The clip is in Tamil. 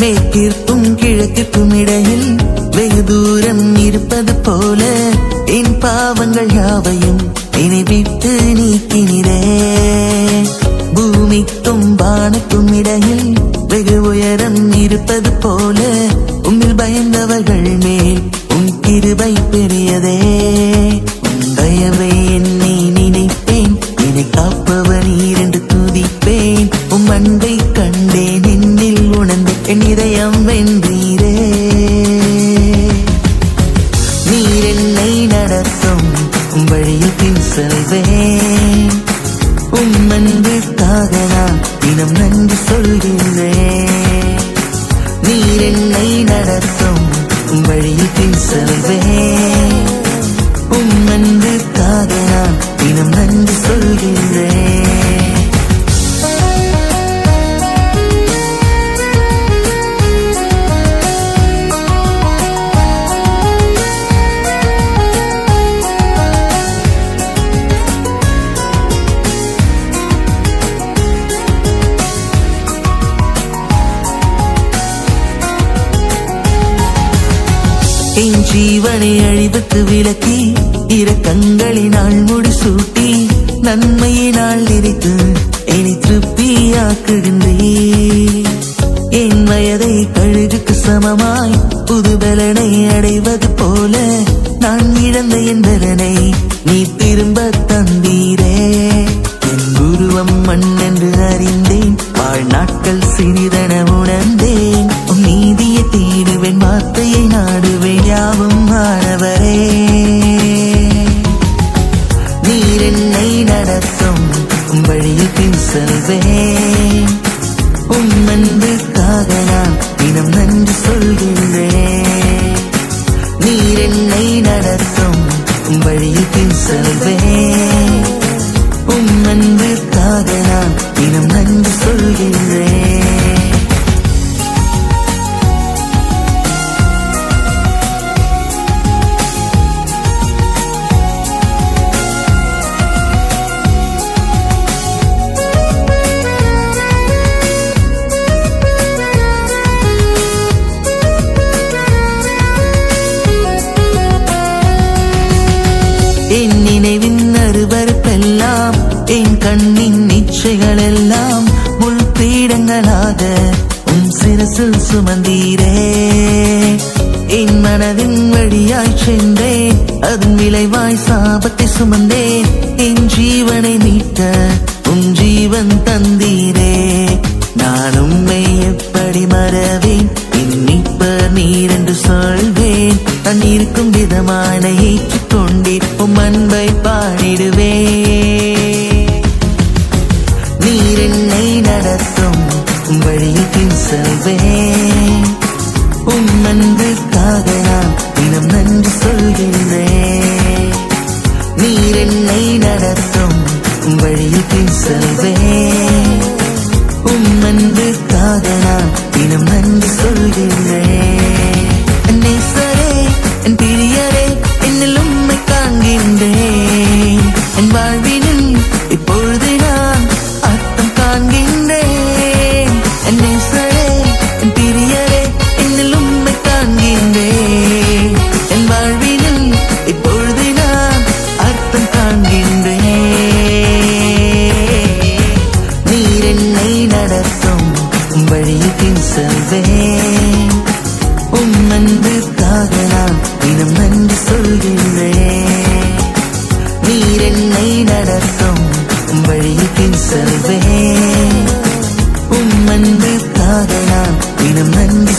மேற்கிற்கும் கிழக்கிற்கும் இடையில் வெகு தூரம் இருப்பது போல என் பாவங்கள் யாவையும் என்னை விட்டு பூமிக்கும் வானுக்கும் இடையில் வெகு உயரம் இருப்பது போல உங்கள் பயந்தவர்கள் மேல் உன் கிருபை பெரியதே. உன் தயவை என்னை நினைப்பேன். என்னை காப்பவர் இரண்டு வென்றீரே. நீர் என்னை நடத்தும் வழியில் பின் செல்வேன். உம்மன்பிற்காக நான் தினம் நன்றி சொல்கின்றேன். நீர் என்னை நடத்தும் வழியில் பின் செல்வேன். உம்மன்பிற்காக நான் தினம் நன்றி சொல்கின்றேன். என் ஜீவனை அழிவுக்கு விலக்கி இரக்கங்களினால் முடிசூட்டி நன்மையினால் நிறைத்து என்னை திருப்தியாக்குகின்றே என் வயதை கழுகுக்கு சமமாய் புது பலனை அடைவது போல நான் இழந்த என் பலனை நீ திரும்ப தந்தீர். உருவம் மண் என்று அறிந்தேன். வாழ்நாட்கள் சிறிதென உணர்ந்தேன். நீதியை தேடுவேன் வார்த்தையை நாடுவேன் யாவும் மாணவரே கண்ணின் இச்சைகள் எல்லாம் முள் பீடங்களாக உம் சிரசில் சுமந்தீரே. என் மனதின் வழியாய் சென்றேன். அதன் விளைவாய் சாபத்தை சுமந்தேன். என் ஜீவனை மீட்ட உன் ஜீவன் தந்தீரே. நான் உண்மை எப்படி மறவேன்? என் நீப்ப நீர் என்று சொல்வேன். நான் இருக்கும் விதமான ஏற்று செல்வேன் உம் அன்புக்காக நான் தினம் நன்றி சொல்கின்றேன். நேசரே என் பிரியரே என்னில் உண்மை காண்கின்றேன். என் வாழ்வினில் இப்பொழுது நான் அர்த்தம் காண்கின்றேன். என் நேசரே என் பிரியரே என்னில் உண்மை காண்கின்றேன். என் வாழ்வினில் இப்பொழுது நான் அர்த்தம் காண்கின்றேன். உம் நான் தினம் நன்றி சொல்கின்றேன். நீர் என்னை நடத்தும் உம் வழியில் பின் செல்வேன். உம் அன்புக்காக நான் தினம் நன்றி